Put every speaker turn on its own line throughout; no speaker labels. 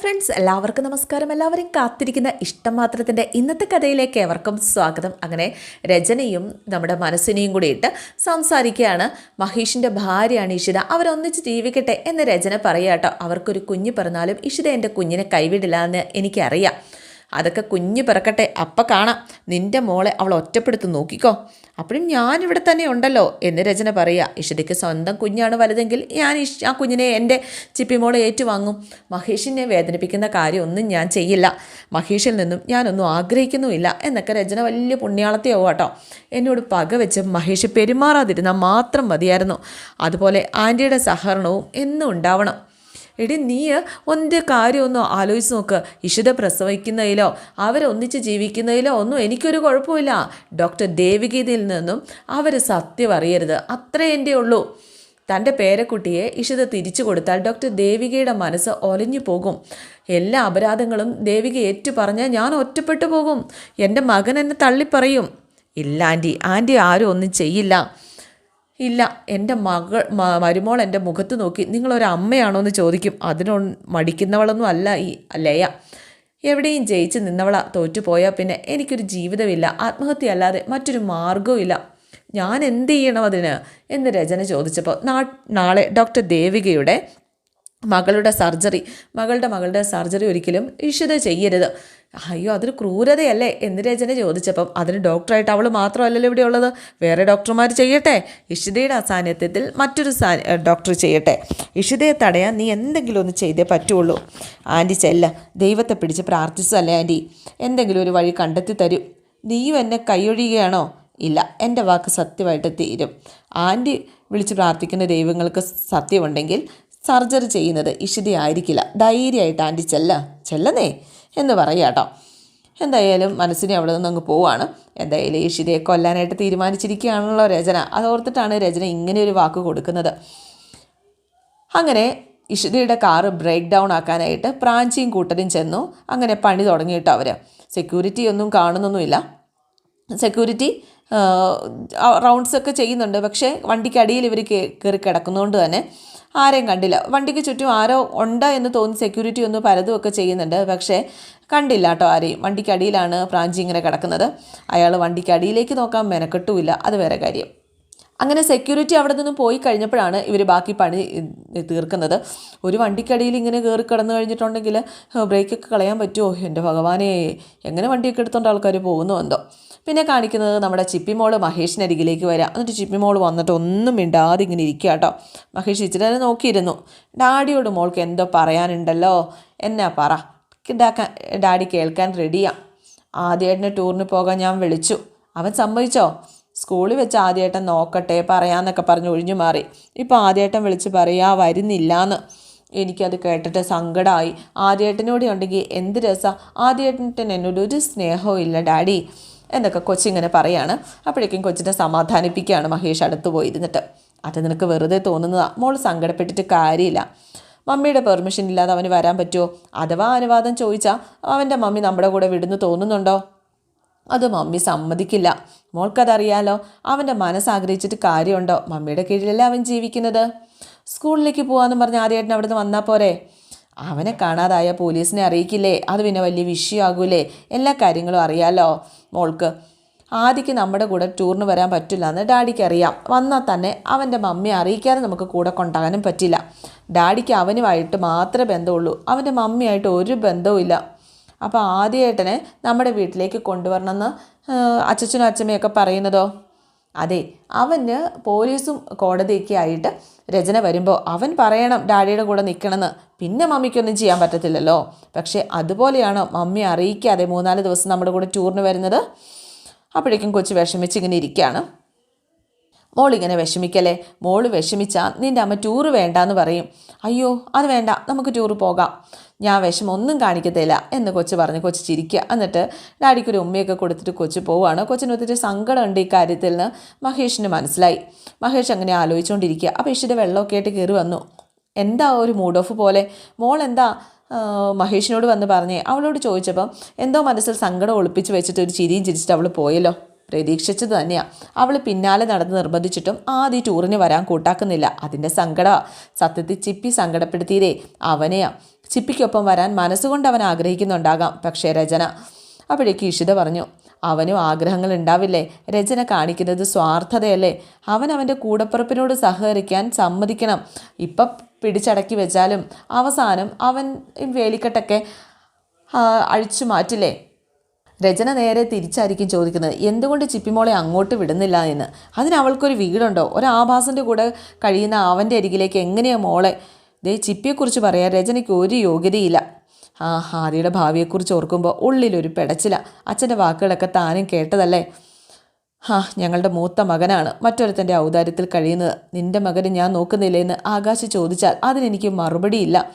Friends എല്ലാവർക്കും നമസ്കാരം. എല്ലാവരും കാത്തിരിക്കുന്ന ഇഷ്ടം മാത്രത്തിന്റെ ഇന്നത്തെ കഥയിലേക്ക് ഏവർക്കും സ്വാഗതം. അങ്ങനെ രചനയും നമ്മുടെ മനസ്സിനെയും കൂടിയിട്ട് സംസാരിക്കുകയാണ് മഹേഷിന്റെ ഭാര്യയാണ് ഇഷിത അവരൊന്നിച്ച് ജീവിക്കട്ടെ എന്ന് രചന പറയാട്ടോ അവർക്കൊരു കുഞ്ഞ് പറഞ്ഞാലും ഇഷിത എന്റെ കുഞ്ഞിനെ കൈവിടില്ല എന്ന് എനിക്കറിയാം. അതൊക്കെ കുഞ്ഞ് പിറക്കട്ടെ അപ്പം കാണാം. നിന്റെ മോളെ അവൾ ഒറ്റപ്പെടുത്ത് നോക്കിക്കോ. അപ്പോഴും ഞാനിവിടെ തന്നെ ഉണ്ടല്ലോ എന്ന് രചന പറയുക. ഇഷിതയ്ക്ക് സ്വന്തം കുഞ്ഞാണ് വലുതെങ്കിൽ ഞാൻ ഇഷ് ആ കുഞ്ഞിനെ എന്റെ ചിപ്പിമോളെ ഏറ്റുവാങ്ങും. മഹേഷിനെ വേദനിപ്പിക്കുന്ന കാര്യമൊന്നും ഞാൻ ചെയ്യില്ല. മഹേഷിൽ നിന്നും ഞാനൊന്നും ആഗ്രഹിക്കുന്നുമില്ല എന്നൊക്കെ രചന വലിയ പുണ്യാളത്തെയാവും കേട്ടോ. എന്നോട് പക വെച്ച് മഹേഷ് പെരുമാറാതിരുന്നാൽ മാത്രം മതിയായിരുന്നു. അതുപോലെ ആന്റിയുടെ സഹകരണവും എന്നും ഉണ്ടാവണം. എടി നീ ഒന്നിന്റെ കാര്യമൊന്നും ആലോചിച്ച് നോക്ക്. ഇഷിത പ്രസവിക്കുന്നതിലോ അവരൊന്നിച്ച് ജീവിക്കുന്നതിലോ ഒന്നും എനിക്കൊരു കുഴപ്പമില്ല. ഡോക്ടർ ദേവികീതിയിൽ നിന്നും അവർ സത്യം അറിയരുത്. അത്രേ എന്റെ ഉള്ളൂ. തന്റെ പേരക്കുട്ടിയെ ഇഷിത തിരിച്ചു കൊടുത്താൽ ഡോക്ടർ ദേവികയുടെ മനസ്സ് ഒലഞ്ഞു പോകും. എല്ലാ അപരാധങ്ങളും ദേവിക ഏറ്റു പറഞ്ഞാൽ ഞാൻ ഒറ്റപ്പെട്ടു പോകും. എന്റെ മകൻ എന്നെ തള്ളിപ്പറയും. ഇല്ല ആന്റി. ആന്റി ആരും ഒന്നും ചെയ്യില്ല. ഇല്ല എന്റെ മകൾ മരുമോൾ എന്റെ മുഖത്ത് നോക്കി നിങ്ങളൊരു അമ്മയാണോ? എന്ന് ചോദിക്കും. അതിനൊ മടിക്കുന്നവളൊന്നും അല്ല ഈ ലയ. എവിടെയും ജയിച്ച് നിന്നവള തോറ്റുപോയാൽ പിന്നെ എനിക്കൊരു ജീവിതമില്ല ആത്മഹത്യ അല്ലാതെ മറ്റൊരു മാർഗവും ഇല്ല. ഞാൻ എന്ത് ചെയ്യണം അതിന്? എന്ന് രചന ചോദിച്ചപ്പോൾ നാളെ ഡോക്ടർ ദേവികയുടെ മകളുടെ സർജറി മകളുടെ മകളുടെ സർജറി ഒരിക്കലും ഇഷിത ചെയ്യരുത്. അയ്യോ അതൊരു ക്രൂരതയല്ലേ എന്ന് രചന ചോദിച്ചപ്പം അതിന് ഡോക്ടറായിട്ട് അവൾ മാത്രമല്ലല്ലോ ഇവിടെ ഉള്ളത്. വേറെ ഡോക്ടർമാർ ചെയ്യട്ടെ. ഇഷിതയുടെ അസാന്നിധ്യത്തിൽ മറ്റൊരു ഡോക്ടർ ചെയ്യട്ടെ. ഇഷിതയെ തടയാൻ നീ എന്തെങ്കിലും ഒന്ന് ചെയ്തേ പറ്റുള്ളൂ. ആന്റി ചെല്ല. ദൈവത്തെ പിടിച്ച് പ്രാർത്ഥിച്ചതല്ലേ ആന്റി? എന്തെങ്കിലും ഒരു വഴി കണ്ടെത്തി തരൂ. നീയും എന്നെ കൈയൊഴിയുകയാണോ? ഇല്ല. എന്റെ വാക്ക് സത്യമായിട്ട് തീരും. ആന്റി വിളിച്ച് പ്രാർത്ഥിക്കുന്ന ദൈവങ്ങൾക്ക് സത്യമുണ്ടെങ്കിൽ സർജറി ചെയ്യുന്നത് ഇഷിതയായിരിക്കില്ല ധൈര്യമായിട്ട് ആന്റി ചെല്ല ചെല്ലന്നേ എന്ന് പറയുക കേട്ടോ എന്തായാലും മനസ്സിനെ അവിടെ നിന്ന് അങ്ങ് പോവാണ്. എന്തായാലും ഇഷിതയെ കൊല്ലാനായിട്ട് തീരുമാനിച്ചിരിക്കുകയാണല്ലോ രചന. അതോർത്തിട്ടാണ് രചന ഇങ്ങനെ ഒരു വാക്ക് കൊടുക്കുന്നത്. അങ്ങനെ ഇഷിതയുടെ കാറ് ബ്രേക്ക് ഡൗൺ ആക്കാനായിട്ട് പ്രാഞ്ചിയും കൂട്ടരും ചെന്നു. അങ്ങനെ പണി തുടങ്ങിയിട്ട് അവർ സെക്യൂരിറ്റി ഒന്നും കാണുന്നൊന്നുമില്ല. സെക്യൂരിറ്റി റൗണ്ട്സ് ഒക്കെ ചെയ്യുന്നുണ്ട്. പക്ഷേ വണ്ടിക്കടിയിൽ ഇവർ കയറി കിടക്കുന്നതുകൊണ്ട് തന്നെ ആരെയും കണ്ടില്ല. വണ്ടിക്ക് ചുറ്റും ആരോ ഉണ്ട് എന്ന് തോന്നി സെക്യൂരിറ്റി ഒന്ന് പലതും ഒക്കെ ചെയ്യുന്നുണ്ട്. പക്ഷേ കണ്ടില്ല കേട്ടോ ആരെയും. വണ്ടിക്കടിയിലാണ് പ്രാഞ്ചി ഇങ്ങനെ കിടക്കുന്നത്. അയാൾ വണ്ടിക്കടിയിലേക്ക് നോക്കാൻ മെനക്കെട്ടുമില്ല. അത് വേറെ കാര്യം. അങ്ങനെ സെക്യൂരിറ്റി അവിടെ നിന്നും പോയി കഴിഞ്ഞപ്പോഴാണ് ഇവർ ബാക്കി പണി തീർക്കുന്നത്. ഒരു വണ്ടിക്കടിയിൽ ഇങ്ങനെ കയറി കിടന്നു കഴിഞ്ഞിട്ടുണ്ടെങ്കിൽ ബ്രേക്കൊക്കെ കളയാൻ പറ്റുമോ എന്റെ ഭഗവാനെ എങ്ങനെ വണ്ടിയൊക്കെ എടുത്തുകൊണ്ട് ആൾക്കാർ പോകുന്നു എന്തോ. പിന്നെ കാണിക്കുന്നത് നമ്മുടെ ചിപ്പിമോൾ മഹേഷിനരികിലേക്ക് വരാം. എന്നിട്ട് ചിപ്പിമോൾ വന്നിട്ട് ഒന്നും മിണ്ടാതെ ഇങ്ങനെ ഇരിക്കുക കേട്ടോ മഹേഷ് ഇച്ചിരി നോക്കിയിരുന്നു. ഡാഡിയോട് മോൾക്ക് എന്തോ പറയാനുണ്ടല്ലോ? എന്നാ പറ. ഡാഡി കേൾക്കാൻ റെഡിയാണ് ആദ്യമായിട്ടിന് ടൂറിന് പോകാൻ ഞാൻ വിളിച്ചു. അവൻ സമ്മതിച്ചോ? സ്കൂളിൽ വെച്ച് ആദ്യമായിട്ടൻ നോക്കട്ടെ പറയാമെന്നൊക്കെ പറഞ്ഞ് ഒഴിഞ്ഞു മാറി. ഇപ്പോൾ ആദ്യമായിട്ടൻ വിളിച്ച് പറയാ വരുന്നില്ല എന്ന് എനിക്കത് കേട്ടിട്ട് സങ്കടമായി ആദ്യേട്ടനോട് ഉണ്ടെങ്കിൽ എന്ത് രസ? ആദ്യേട്ടൻ എന്നോട് ഒരു സ്നേഹവും ഇല്ല ഡാഡി എന്നൊക്കെ കൊച്ചിങ്ങനെ പറയാണ്. അപ്പോഴേക്കും കൊച്ചിനെ സമാധാനിപ്പിക്കുകയാണ് മഹേഷ് അടുത്ത് പോയിരുന്നിട്ട് അത് നിനക്ക് വെറുതെ തോന്നുന്നതാ. മോൾ സങ്കടപ്പെട്ടിട്ട് കാര്യമില്ല. മമ്മിയുടെ പെർമിഷൻ ഇല്ലാതെ അവന് വരാൻ പറ്റുമോ അഥവാ അനുവാദം ചോദിച്ചാൽ അവന്റെ മമ്മി നമ്മുടെ കൂടെ വിടുന്നു തോന്നുന്നുണ്ടോ? അത് മമ്മി സമ്മതിക്കില്ല. മോൾക്കതറിയാലോ അവന്റെ മനസ്സാഗ്രഹിച്ചിട്ട് കാര്യമുണ്ടോ? മമ്മിയുടെ കീഴിലല്ലേ അവൻ ജീവിക്കുന്നത്? സ്കൂളിലേക്ക് പോകാമെന്ന് പറഞ്ഞ് ആദ്യമായിട്ട് അവിടെ നിന്ന് വന്നാൽ പോരെ? അവനെ കാണാതായ പോലീസിനെ അറിയിക്കില്ലേ? അത് പിന്നെ വലിയ വിഷയമാകൂലേ? എല്ലാ കാര്യങ്ങളും അറിയാലോ? മോൾക്ക് ആദിക്ക് നമ്മുടെ കൂടെ ടൂറിന് വരാൻ പറ്റില്ല എന്ന് ഡാഡിക്ക് അറിയാം. വന്നാൽ തന്നെ അവന്റെ മമ്മിയെ അറിയിക്കാതെ നമുക്ക് കൂടെ കൊണ്ടാകാനും പറ്റില്ല. ഡാഡിക്ക് അവനുമായിട്ട് മാത്രമേ ബന്ധമുള്ളൂ. അവന്റെ മമ്മിയായിട്ട് ഒരു ബന്ധവും ഇല്ല അപ്പോൾ ആദ്യേട്ടനെ നമ്മുടെ വീട്ടിലേക്ക് കൊണ്ടുവരണമെന്ന് അച്ഛനും അച്ഛമ്മയൊക്കെ പറയുന്നതോ? അതെ അവന് പോലീസും കോടതിയൊക്കെ ആയിട്ട് രചന വരുമ്പോൾ അവൻ പറയണം ഡാഡിയുടെ കൂടെ നിൽക്കണമെന്ന് പിന്നെ മമ്മിക്കൊന്നും ചെയ്യാൻ പറ്റത്തില്ലല്ലോ. പക്ഷേ അതുപോലെയാണ് മമ്മി അറിയിക്കാതെ മൂന്നാൽ ദിവസം നമ്മുടെ കൂടെ ടൂറിന് വരുന്നത്? അപ്പോഴേക്കും കൊച്ചു വിഷമിച്ച് ഇങ്ങനെ ഇരിക്കുകയാണ് മോളിങ്ങനെ വിഷമിക്കല്ലേ? മോൾ വിഷമിച്ചാൽ നിന്റെ അമ്മ ടൂറ് വേണ്ടാന്ന് പറയും. അയ്യോ അത് വേണ്ട നമുക്ക് ടൂറ് പോകാം. ഞാൻ വിഷമം ഒന്നും കാണിക്കത്തില്ല എന്ന് കൊച്ച് പറഞ്ഞ്. കൊച്ച് ചിരിക്കുക എന്നിട്ട് ഡാഡിക്കൊരു ഉമ്മയൊക്കെ കൊടുത്തിട്ട് കൊച്ച് പോവുകയാണ് കൊച്ചിന് ഒത്തിരി സങ്കടമുണ്ട് ഈ കാര്യത്തിൽ നിന്ന് മഹേഷിന് മനസ്സിലായി. മഹേഷ് അങ്ങനെ ആലോചിച്ചുകൊണ്ടിരിക്കുക അപ്പോൾ ഇഷിയുടെ വെള്ളമൊക്കെ ആയിട്ട് കയറി വന്നു. എന്താ ഒരു മൂഡ് ഓഫ് പോലെ? മോൾ എന്താ മഹേഷിനോട് വന്ന് പറഞ്ഞേ? അവളോട് ചോദിച്ചപ്പം എന്തോ മനസ്സിൽ സങ്കടം ഒളിപ്പിച്ച് വെച്ചിട്ട് ഒരു ചിരിയും ചിരിച്ചിട്ട് അവൾ പോയല്ലോ. പ്രതീക്ഷിച്ചത് തന്നെയാണ് അവൾ പിന്നാലെ നടന്ന് നിർബന്ധിച്ചിട്ടും ആദ്യ ടൂറിന് വരാൻ കൂട്ടാക്കുന്നില്ല. അതിന്റെ സങ്കട. സത്യത്തിൽ ചിപ്പി സങ്കടപ്പെടുത്തിയതേ അവനെയാ. ചിപ്പിക്കൊപ്പം വരാൻ മനസ്സുകൊണ്ട് അവൻ ആഗ്രഹിക്കുന്നുണ്ടാകാം. പക്ഷേ രചന അപ്പോഴേക്ക് ഇഷിത പറഞ്ഞു അവനും ആഗ്രഹങ്ങൾ ഉണ്ടാവില്ലേ? രചന കാണിക്കുന്നത് സ്വാർത്ഥതയല്ലേ? അവൻ അവന്റെ കൂടപ്പിറപ്പിനോട് സഹകരിക്കാൻ സമ്മതിക്കണം. ഇപ്പം പിടിച്ചടക്കി വെച്ചാലും അവസാനം അവൻ വേലിക്കെട്ടൊക്കെ അഴിച്ചു മാറ്റില്ലേ? രചന നേരെ തിരിച്ചായിരിക്കും ചോദിക്കുന്നത്. എന്തുകൊണ്ട് ചിപ്പിമോളെ അങ്ങോട്ട് വിടുന്നില്ല എന്ന്? അതിന് അവൾക്കൊരു വീടുണ്ടോ? ഒരാഭാസന്റെ കൂടെ കഴിയുന്ന അവന്റെ അരികിലേക്ക് എങ്ങനെയാ മോളെ? ദേ ചിപ്പിയെക്കുറിച്ച് പറയാൻ രചനയ്ക്ക് ഒരു യോഗ്യതയില്ല. ആ ഹാരിയുടെ ഭാവിയെക്കുറിച്ച് ഓർക്കുമ്പോൾ ഉള്ളിലൊരു പെടച്ചില. അച്ഛന്റെ വാക്കുകളൊക്കെ താനും കേട്ടതല്ലേ? ഹാ ഞങ്ങളുടെ മൂത്ത മകനാണ്. മറ്റൊരുത്തന്റെ ഔദാര്യത്തിൽ കഴിയുന്നത് നിന്റെ മകനെ ഞാൻ നോക്കുന്നില്ലേ എന്ന് ആകാശ് ചോദിച്ചാൽ അതിനെനിക്ക് മറുപടിയില്ല.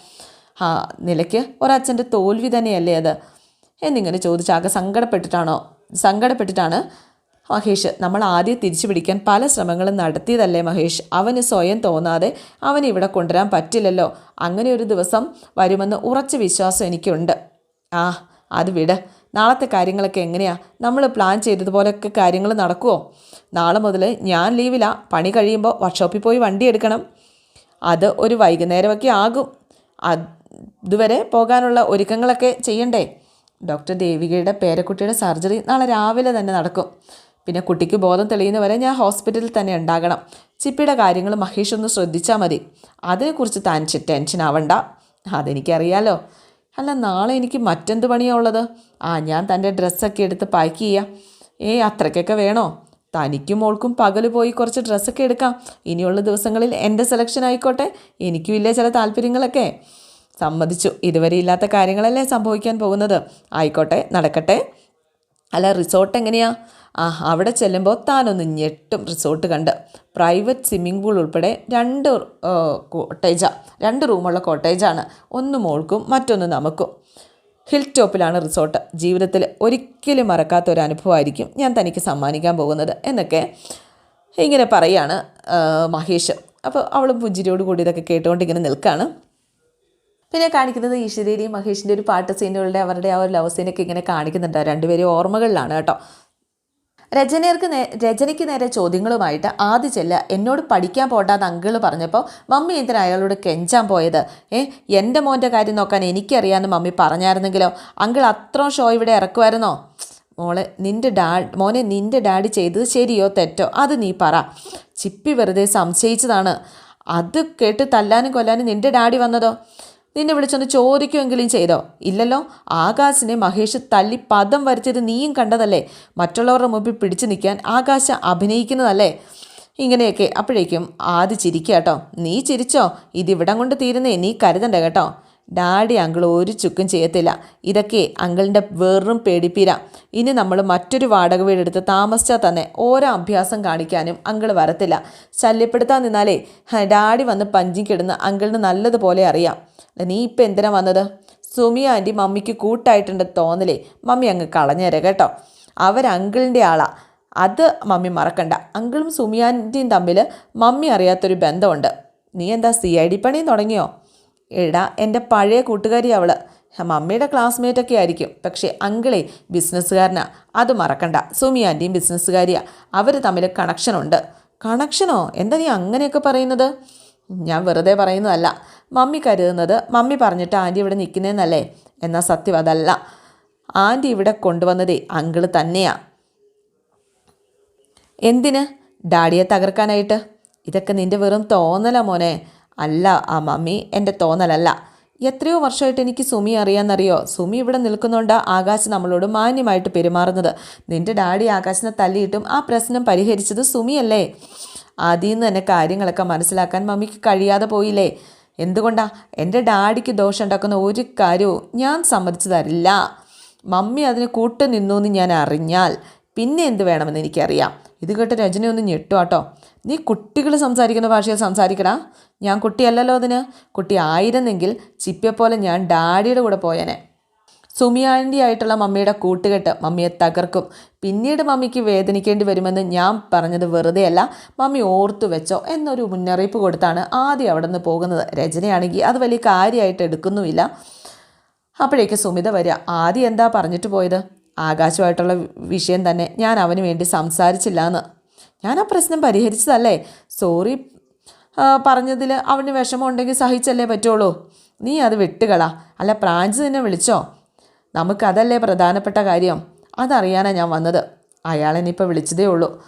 ആ നിലയ്ക്ക് ഒരച്ഛന്റെ തോൽവി തന്നെയല്ലേ അത്? എന്നിങ്ങനെ ചോദിച്ച് ആകെ സങ്കടപ്പെട്ടിട്ടാണോ? സങ്കടപ്പെട്ടിട്ടാണ് മഹേഷ് നമ്മൾ ആദ്യം തിരിച്ചു പിടിക്കാൻ പല ശ്രമങ്ങളും നടത്തിയതല്ലേ മഹേഷ്? അവന് സ്വയം തോന്നാതെ അവൻ ഇവിടെ കൊണ്ടുവരാൻ പറ്റില്ലല്ലോ. അങ്ങനെ ഒരു ദിവസം വരുമെന്ന് ഉറച്ച വിശ്വാസം എനിക്കുണ്ട്. ആ അത് വിട്. നാളത്തെ കാര്യങ്ങളൊക്കെ എങ്ങനെയാ? നമ്മൾ പ്ലാൻ ചെയ്തതുപോലൊക്കെ കാര്യങ്ങൾ നടക്കുമോ നാളെ മുതൽ ഞാൻ ലീവില്ല പണി കഴിയുമ്പോൾ വർക്ക്ഷോപ്പിൽ പോയി വണ്ടി എടുക്കണം. അത് ഒരു വൈകുന്നേരമൊക്കെ ആകും. അതുവരെ പോകാനുള്ള ഒരുക്കങ്ങളൊക്കെ ചെയ്യണ്ടേ? ഡോക്ടർ ദേവികയുടെ പേരക്കുട്ടിയുടെ സർജറി നാളെ രാവിലെ തന്നെ നടക്കും. പിന്നെ കുട്ടിക്ക് ബോധം തെളിയുന്നവരെ ഞാൻ ഹോസ്പിറ്റലിൽ തന്നെ ഉണ്ടാകണം. ചിപ്പിയുടെ കാര്യങ്ങൾ മഹേഷ് ഒന്ന് ശ്രദ്ധിച്ചാൽ മതി. അതിനെക്കുറിച്ച് താൻ ടെൻഷൻ ആവണ്ട. അതെനിക്കറിയാലോ. അല്ല നാളെ എനിക്ക് മറ്റെന്ത് പണിയാണ് ഉള്ളത്? ആ ഞാൻ തന്റെ ഡ്രസ്സൊക്കെ എടുത്ത് പാക്ക് ചെയ്യാം. ഏ അത്രയ്ക്കൊക്കെ വേണോ? തനിക്കും മോൾക്കും പകൽ പോയി കുറച്ച് ഡ്രസ്സൊക്കെ എടുക്കാം. ഇനിയുള്ള ദിവസങ്ങളിൽ എന്റെ സെലക്ഷൻ ആയിക്കോട്ടെ. എനിക്കും ഇല്ലേ ചില താല്പര്യങ്ങളൊക്കെ. സമ്മതിച്ചു. ഇതുവരെ ഇല്ലാത്ത കാര്യങ്ങളല്ലേ സംഭവിക്കാൻ പോകുന്നത്? ആയിക്കോട്ടെ നടക്കട്ടെ. അല്ല റിസോർട്ട് എങ്ങനെയാ? ആ അവിടെ ചെല്ലുമ്പോൾ താനൊന്ന് ഞെട്ടും റിസോർട്ട് കണ്ട്. പ്രൈവറ്റ് സ്വിമ്മിംഗ് പൂൾ ഉൾപ്പെടെ രണ്ട് കോട്ടേജാണ് രണ്ട് റൂമുള്ള കോട്ടേജാണ്. ഒന്ന് മോൾക്കും മറ്റൊന്ന് നമുക്കും. ഹിൽ ടോപ്പിലാണ് റിസോർട്ട്. ജീവിതത്തിൽ ഒരിക്കലും മറക്കാത്ത ഒരു അനുഭവമായിരിക്കും ഞാൻ തനിക്ക് സമ്മാനിക്കാൻ പോകുന്നത് എന്നൊക്കെ ഇങ്ങനെ പറയാണ് മഹേഷ്. അപ്പോൾ അവളും പുഞ്ചിരിയോട് കൂടി ഇതൊക്കെ കേട്ടുകൊണ്ട് ഇങ്ങനെ നിൽക്കുകയാണ് പിന്നെ കാണിക്കുന്നത് ഈശ്വരിയുടെയും മഹേഷിന്റെ ഒരു പാട്ട് സീനുകളുടെ അവരുടെ ആ ഒരു ലവ് സീനൊക്കെ ഇങ്ങനെ കാണിക്കുന്നുണ്ട്. രണ്ടുപേരും ഓർമ്മകളിലാണ് കേട്ടോ. രചനയർക്ക് നേ രചനയ്ക്ക് നേരെ ചോദ്യങ്ങളുമായിട്ട് ആദ്യ ചെല്ല എന്നോട് പഠിക്കാൻ പോട്ടാന്ന് അങ്കിൾ പറഞ്ഞപ്പോൾ മമ്മി എന്തിനാ അയാളോട് കെഞ്ചാൻ പോയത്? ഏ എന്റെ മോന്റെ കാര്യം നോക്കാൻ എനിക്കറിയാമെന്ന് മമ്മി പറഞ്ഞായിരുന്നെങ്കിലോ? അങ്കിൾ അത്രയും ഷോ ഇവിടെ ഇറക്കുമായിരുന്നോ? മോളെ നിന്റെ ഡാ മോനെ നിന്റെ ഡാഡി ചെയ്തത് ശരിയോ തെറ്റോ? അത് നീ പറ. ചിപ്പി വെറുതെ സംശയിച്ചതാണ്. അത് കേട്ട് തല്ലാനും കൊല്ലാനും നിന്റെ ഡാഡി വന്നതോ? നിന്നെ വിളിച്ചൊന്ന് ചോദിക്കുമെങ്കിലും ചെയ്തോ? ഇല്ലല്ലോ. ആകാശിനെ മഹേഷ് തല്ലി പദം വരച്ചത് നീയും കണ്ടതല്ലേ? മറ്റുള്ളവരുടെ മുമ്പിൽ പിടിച്ചു നിൽക്കാൻ ആകാശ അഭിനയിക്കുന്നതല്ലേ? ഇങ്ങനെയൊക്കെ അപ്പോഴേക്കും ആദ്യ ചിരിക്കുക കേട്ടോ. നീ ചിരിച്ചോ? ഇതിവിടം കൊണ്ട് തീരുന്നേ നീ കരുതണ്ട കേട്ടോ. ഡാഡി അങ്കിൾ ഒരു ചുക്കും ചെയ്യത്തില്ല. ഇതൊക്കെ അങ്കിളിന്റെ വെറും പേടിപ്പീര. ഇനി നമ്മൾ മറ്റൊരു വാടക വീടെടുത്ത് താമസിച്ചാൽ തന്നെ ഓരോ അഭ്യാസം കാണിക്കാനും അങ്കിൾ വരത്തില്ല. ശല്യപ്പെടുത്താൻ നിന്നാലേ ഡാഡി വന്ന് പഞ്ചി കിടന്ന് അങ്കിളിന് നല്ലതുപോലെ അറിയാം. നീ ഇപ്പം എന്തിനാ വന്നത്? സുമി ആന്റി മമ്മിക്ക് കൂട്ടായിട്ടുണ്ട് തോന്നലേ. മമ്മി അങ്ങ് കളഞ്ഞേരെ കേട്ടോ. അവർ അങ്കിളിന്റെ ആളാ. അത് മമ്മി മറക്കണ്ട. അങ്കിളും സുമിയാന്റിയും തമ്മിൽ മമ്മി അറിയാത്തൊരു ബന്ധമുണ്ട്. നീ എന്താ സി ഐ ഡി പണിയും തുടങ്ങിയോ? എടാ എന്റെ പഴയ കൂട്ടുകാരി അവൾ മമ്മിയുടെ ക്ലാസ്മേറ്റ് ഒക്കെ ആയിരിക്കും. പക്ഷേ അങ്കിളെ ബിസിനസ്സുകാരനാ. അത് മറക്കണ്ട. സുമി ആന്റിയും ബിസിനസ്സുകാരിയാ. അവർ തമ്മിൽ കണക്ഷനുണ്ട് കണക്ഷനോ എന്താ നീ അങ്ങനെയൊക്കെ പറയുന്നത്? ഞാൻ വെറുതെ പറയുന്നതല്ല. മമ്മി കരുതുന്നത് മമ്മി പറഞ്ഞിട്ട് ആന്റി ഇവിടെ നിൽക്കുന്നതെന്നല്ലേ എന്നാൽ സത്യം അതല്ല. ആന്റി ഇവിടെ കൊണ്ടുവന്നതേ അങ്കിൾ തന്നെയാ. എന്തിന്? ഡാഡിയെ തകർക്കാനായിട്ട്? ഇതൊക്കെ നിന്റെ വെറും തോന്നല മോനെ. അല്ല ആ മമ്മി എന്റെ തോന്നലല്ല. എത്രയോ വർഷമായിട്ട് എനിക്ക് സുമി അറിയാമെന്നറിയോ സുമി ഇവിടെ നിൽക്കുന്നുണ്ട് ആകാശ് നമ്മളോട് മാന്യമായിട്ട് പെരുമാറുന്നത്. നിന്റെ ഡാഡി ആകാശിനെ തല്ലിയിട്ടും ആ പ്രശ്നം പരിഹരിച്ചത് സുമിയല്ലേ? ആദ്യം നിന്ന് തന്നെ കാര്യങ്ങളൊക്കെ മനസ്സിലാക്കാൻ മമ്മിക്ക് കഴിയാതെ പോയില്ലേ? എന്തുകൊണ്ടാ? എന്റെ ഡാഡിക്ക് ദോഷം ഉണ്ടാക്കുന്ന ഒരു കാര്യവും ഞാൻ സമ്മതിച്ചു തരില്ല. മമ്മി അതിന് കൂട്ടു നിന്നു എന്ന് ഞാൻ അറിഞ്ഞാൽ പിന്നെ എന്ത് വേണമെന്ന് എനിക്കറിയാം. ഇത് കേട്ട് രജനി ഒന്ന് ഞെട്ടു കേട്ടോ നീ കുട്ടികൾ സംസാരിക്കുന്ന ഭാഷയിൽ സംസാരിക്കടാ. ഞാൻ കുട്ടിയല്ലല്ലോ അതിന്. കുട്ടി ആയിരുന്നെങ്കിൽ ചിപ്പിയെപ്പോലെ ഞാൻ ഡാഡിയുടെ കൂടെ പോയേനെ. സുമിയാണ്ടി ആയിട്ടുള്ള മമ്മിയുടെ കൂട്ടുകെട്ട് മമ്മിയെ തകർക്കും. പിന്നീട് മമ്മിക്ക് വേദനിക്കേണ്ടി വരുമെന്ന് ഞാൻ പറഞ്ഞത് വെറുതെയല്ല മമ്മി ഓർത്തു വെച്ചോ എന്നൊരു മുന്നറിയിപ്പ് കൊടുത്താണ് ആദ്യം അവിടെ നിന്ന് പോകുന്നത്. രചനയാണെങ്കിൽ അത് വലിയ കാര്യമായിട്ട് എടുക്കുന്നുമില്ല. അപ്പോഴേക്ക് സുമിത വരിക ആദ്യം എന്താ പറഞ്ഞിട്ട് പോയത്? ആകാശമായിട്ടുള്ള വിഷയം തന്നെ ഞാൻ അവന് വേണ്ടി സംസാരിച്ചില്ല എന്ന് ഞാൻ ആ പ്രശ്നം പരിഹരിച്ചതല്ലേ? സോറി പറഞ്ഞതിൽ അവന് വിഷമം ഉണ്ടെങ്കിൽ സഹിച്ചല്ലേ പറ്റുള്ളൂ. നീ അത് വിട്ടുകളാ. അല്ല പ്രാഞ്ച് തന്നെ വിളിച്ചോ? നമുക്കതല്ലേ പ്രധാനപ്പെട്ട കാര്യം? അതറിയാനാണ് ഞാൻ വന്നത്. അയാളെനിപ്പോൾ വിളിച്ചതേ ഉള്ളൂ.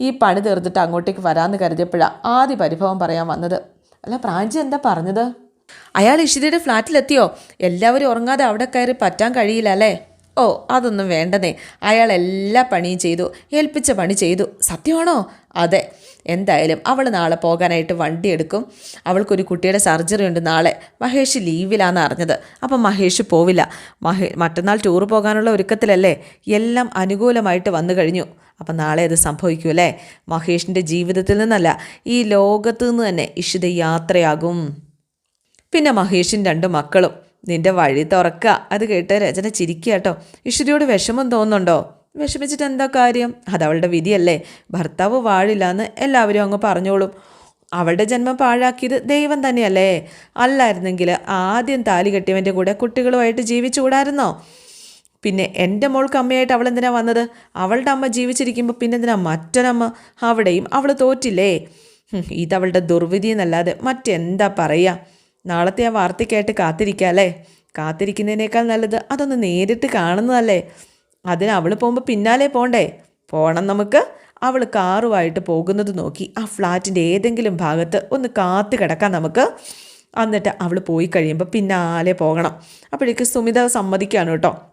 ഈ പണി തീർത്തിട്ട് അങ്ങോട്ടേക്ക് വരാമെന്ന് കരുതിയപ്പോഴാണ് ആദ്യ പരിഭവം പറയാൻ വന്നത്. അല്ല പ്രാഞ്ചി എന്താ പറഞ്ഞത്? അയാൾ ഇഷിതയുടെ ഫ്ലാറ്റിലെത്തിയോ? എല്ലാവരും ഉറങ്ങാതെ അവിടെ കയറി പറ്റാൻ കഴിയില്ല അല്ലേ? ഓ അതൊന്നും വേണ്ടതേ അയാൾ എല്ലാ പണിയും ചെയ്തു. ഏൽപ്പിച്ച പണി ചെയ്തു. സത്യമാണോ? അതെ എന്തായാലും അവൾ നാളെ പോകാനായിട്ട് വണ്ടി എടുക്കും. അവൾക്കൊരു കുട്ടിയുടെ സർജറി ഉണ്ട് നാളെ. മഹേഷ് ലീവിലാന്ന് അറിഞ്ഞത്. അപ്പം മഹേഷ് പോവില്ല. മഹേ മറ്റന്നാൾ ടൂർ പോകാനുള്ള ഒരുക്കത്തിലല്ലേ? എല്ലാം അനുകൂലമായിട്ട് വന്നു കഴിഞ്ഞു. അപ്പം നാളെ അത് സംഭവിക്കുമല്ലേ മഹേഷിന്റെ ജീവിതത്തിൽ നിന്നല്ല ഈ ലോകത്തു നിന്ന് തന്നെ ഇഷിത യാത്രയാകും. പിന്നെ മഹേഷിൻ രണ്ട് മക്കളും. നിന്റെ വഴി തുറക്കുക. അത് കേട്ട് രചന ചിരിക്കുക കേട്ടോ. ഈശ്വരിയോട് വിഷമം തോന്നുന്നുണ്ടോ? വിഷമിച്ചിട്ട് എന്താ കാര്യം? അതവളുടെ വിധിയല്ലേ. ഭർത്താവ് വാഴില്ല എന്ന് എല്ലാവരും അങ്ങ് പറഞ്ഞോളും. അവളുടെ ജന്മം പാഴാക്കിയത് ദൈവം തന്നെയല്ലേ. അല്ലായിരുന്നെങ്കിൽ ആദ്യം താലി കെട്ടിയവന്റെ കൂടെ കുട്ടികളുമായിട്ട് ജീവിച്ചുകൂടായിരുന്നോ? പിന്നെ എന്റെ മോൾക്ക് അമ്മയായിട്ട് അവൾ എന്തിനാ വന്നത്? അവളുടെ അമ്മ ജീവിച്ചിരിക്കുമ്പോൾ പിന്നെ എന്തിനാ മറ്റൊരമ്മ? അവിടെയും അവൾ തോറ്റില്ലേ? ഇതവളുടെ ദുർവിധി എന്നല്ലാതെ മറ്റെന്താ പറയുക നാളത്തെ ആ വാർത്തയ്ക്കായിട്ട് കാത്തിരിക്കാല്ലേ കാത്തിരിക്കുന്നതിനേക്കാൾ നല്ലത് അതൊന്ന് നേരിട്ട് കാണുന്നതല്ലേ? അതിന് അവൾ പോകുമ്പോൾ പിന്നാലെ പോണ്ടേ? പോണം നമുക്ക്. അവൾ കാറുമായിട്ട് പോകുന്നത് നോക്കി ആ ഫ്ലാറ്റിന്റെ ഏതെങ്കിലും ഭാഗത്ത് ഒന്ന് കാത്തു കിടക്കാം നമുക്ക്. എന്നിട്ട് അവൾ പോയി കഴിയുമ്പോൾ പിന്നാലെ പോകണം. അപ്പോഴേക്ക് സുമിത സമ്മതിക്കാണ് കേട്ടോ.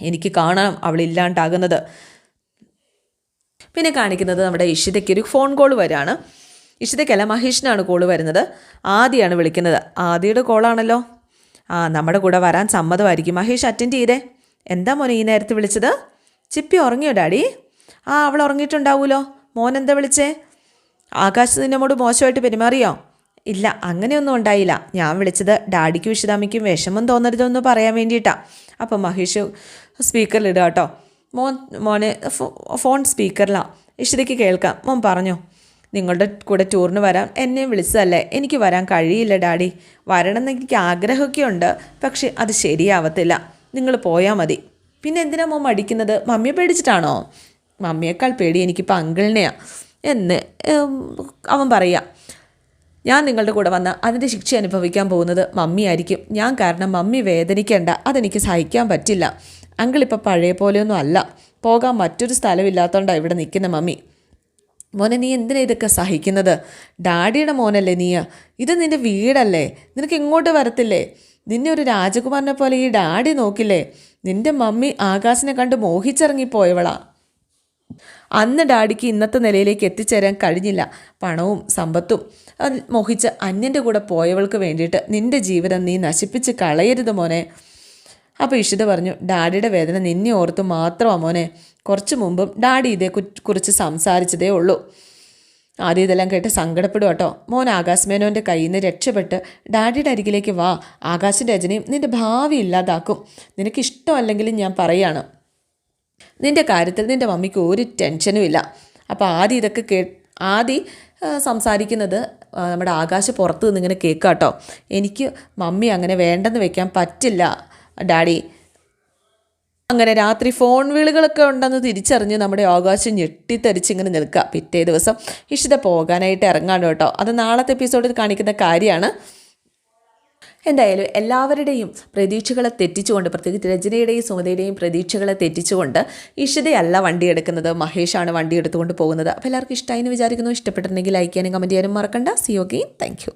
എനിക്ക് കാണണം അവളില്ലാണ്ടാകുന്നത് പിന്നെ കാണിക്കുന്നത് നമ്മുടെ ഇഷിതയ്ക്ക് ഒരു ഫോൺ കോൾ വരാണ്. ഇഷിതയ്ക്കല്ല മഹേഷിനാണ് കോൾ വരുന്നത്. ആദിയാണ് വിളിക്കുന്നത്. ആദിയുടെ കോളാണല്ലോ. ആ നമ്മുടെ കൂടെ വരാൻ സമ്മതമായിരിക്കും. മഹേഷ് അറ്റൻഡ് ചെയ്തേ. എന്താ മോനെ ഈ നേരത്തെ വിളിച്ചത്? ചിപ്പി ഉറങ്ങിയോ ഡാഡി? ആ അവൾ ഉറങ്ങിയിട്ടുണ്ടാവുമല്ലോ മോൻ എന്താ വിളിച്ചേ? ആകാശ് നിന്നോട് മോശമായിട്ട് പെരുമാറിയോ? ഇല്ല അങ്ങനെയൊന്നും ഉണ്ടായില്ല. ഞാൻ വിളിച്ചത് ഡാഡിക്കും വിശദാമിക്കും വിഷമം തോന്നരുതെന്ന് പറയാൻ വേണ്ടിയിട്ടാണ് അപ്പം മഹേഷ് സ്പീക്കറിലിടുക കേട്ടോ. മോൻ മോനെ ഫോൺ സ്പീക്കറിലാണ് ഇഷിതയ്ക്ക് കേൾക്കാം. മോൻ പറഞ്ഞു. നിങ്ങളുടെ കൂടെ ടൂറിന് വരാൻ എന്നെ വിളിച്ചതല്ലേ? എനിക്ക് വരാൻ കഴിയില്ല ഡാഡി. വരണമെന്ന് എനിക്ക് ആഗ്രഹമൊക്കെ ഉണ്ട് പക്ഷെ അത് ശരിയാവത്തില്ല. നിങ്ങൾ പോയാൽ മതി. പിന്നെ എന്തിനാ മോം അടിക്കുന്നത് മമ്മിയെ പേടിച്ചിട്ടാണോ? മമ്മിയേക്കാൾ പേടി എനിക്കിപ്പോൾ അങ്കിളിനെയാണ് എന്ന് അവൻ പറയുക ഞാൻ നിങ്ങളുടെ കൂടെ വന്ന അതിന്റെ ശിക്ഷ അനുഭവിക്കാൻ പോകുന്നത് മമ്മിയായിരിക്കും. ഞാൻ കാരണം മമ്മി വേദനിക്കേണ്ട. അതെനിക്ക് സഹിക്കാൻ പറ്റില്ല. അങ്കിൾ ഇപ്പോൾ പഴയ പോലെയൊന്നും അല്ല. പോകാൻ മറ്റൊരു സ്ഥലമില്ലാത്തതുകൊണ്ടാണ് ഇവിടെ നിൽക്കുന്ന മമ്മി. മോനെ നീ എന്തിനാ ഇതൊക്കെ സഹിക്കുന്നത്? ഡാഡിയുടെ മോനല്ലേ നീ ഇത് നിന്റെ വീടല്ലേ? നിനക്ക് ഇങ്ങോട്ട് വരത്തില്ലേ? നിന്നെ ഒരു രാജകുമാരനെ പോലെ ഈ ഡാഡി നോക്കില്ലേ? നിന്റെ മമ്മി ആകാശിനെ കണ്ട് മോഹിച്ചിറങ്ങിപ്പോയവളാ. അന്ന് ഡാഡിക്ക് ഇന്നത്തെ നിലയിലേക്ക് എത്തിച്ചേരാൻ കഴിഞ്ഞില്ല. പണവും സമ്പത്തും മോഹിച്ച് അന്യന്റെ കൂടെ പോയവൾക്ക് വേണ്ടിയിട്ട് നിന്റെ ജീവിതം നീ നശിപ്പിച്ച് കളയരുത് മോനെ. അപ്പോൾ ഇഷിത പറഞ്ഞു ഡാഡിയുടെ വേദന നിന്നെ ഓർത്ത് മാത്രമാണ് മോനെ. കുറച്ച് മുമ്പും ഡാഡി ഇതേ കുറിച്ച് സംസാരിച്ചതേ ഉള്ളൂ. ആദ്യം ഇതെല്ലാം കേട്ട് സങ്കടപ്പെടും കേട്ടോ. മോൻ ആകാശ് മേനോന്റെ കയ്യിൽ നിന്ന് രക്ഷപ്പെട്ട് ഡാഡിയുടെ അരികിലേക്ക് വാ. ആകാശിന്റെ രചനയും നിന്റെ ഭാവി ഇല്ലാതാക്കും. നിനക്ക് ഇഷ്ടമല്ലെങ്കിലും ഞാൻ പറയാണ്. നിന്റെ കാര്യത്തിൽ നിന്റെ മമ്മിക്ക് ഒരു ടെൻഷനും ഇല്ല. അപ്പോൾ ആദ്യം ഇതൊക്കെ കേ ആദ്യം സംസാരിക്കുന്നത് നമ്മുടെ ആകാശ് പുറത്ത് നിന്ന് ഇങ്ങനെ കേൾക്കാം എനിക്ക് മമ്മി അങ്ങനെ വേണ്ടെന്ന് വെക്കാൻ പറ്റില്ല ഡാഡി. അങ്ങനെ രാത്രി ഫോൺ വിളികളൊക്കെ ഉണ്ടെന്ന് തിരിച്ചറിഞ്ഞ് നമ്മുടെ ആകാശം ഞെട്ടിത്തരിച്ചിങ്ങനെ നിൽക്കുക. പിറ്റേ ദിവസം ഇഷിത പോകാനായിട്ട് ഇറങ്ങാണ് കേട്ടോ. അത് നാളത്തെ എപ്പിസോഡിൽ കാണിക്കുന്ന കാര്യമാണ്. എന്തായാലും എല്ലാവരുടെയും പ്രതീക്ഷകളെ തെറ്റിച്ചുകൊണ്ട് പ്രത്യേകിച്ച് രചനയുടെയും സുമതയുടെയും പ്രതീക്ഷകളെ തെറ്റിച്ചുകൊണ്ട് ഇഷിതയല്ല വണ്ടി എടുക്കുന്നത് മഹേഷാണ് വണ്ടി എടുത്തുകൊണ്ട് പോകുന്നത്. അപ്പോൾ എല്ലാവർക്കും ഇഷ്ടമായി എന്ന് വിചാരിക്കുന്നു. ഇഷ്ടപ്പെട്ടിട്ടുണ്ടെങ്കിൽ ലൈക്ക് ചെയ്യാനും കമന്റ് ചെയ്യാനും മറക്കണ്ട. C okay thank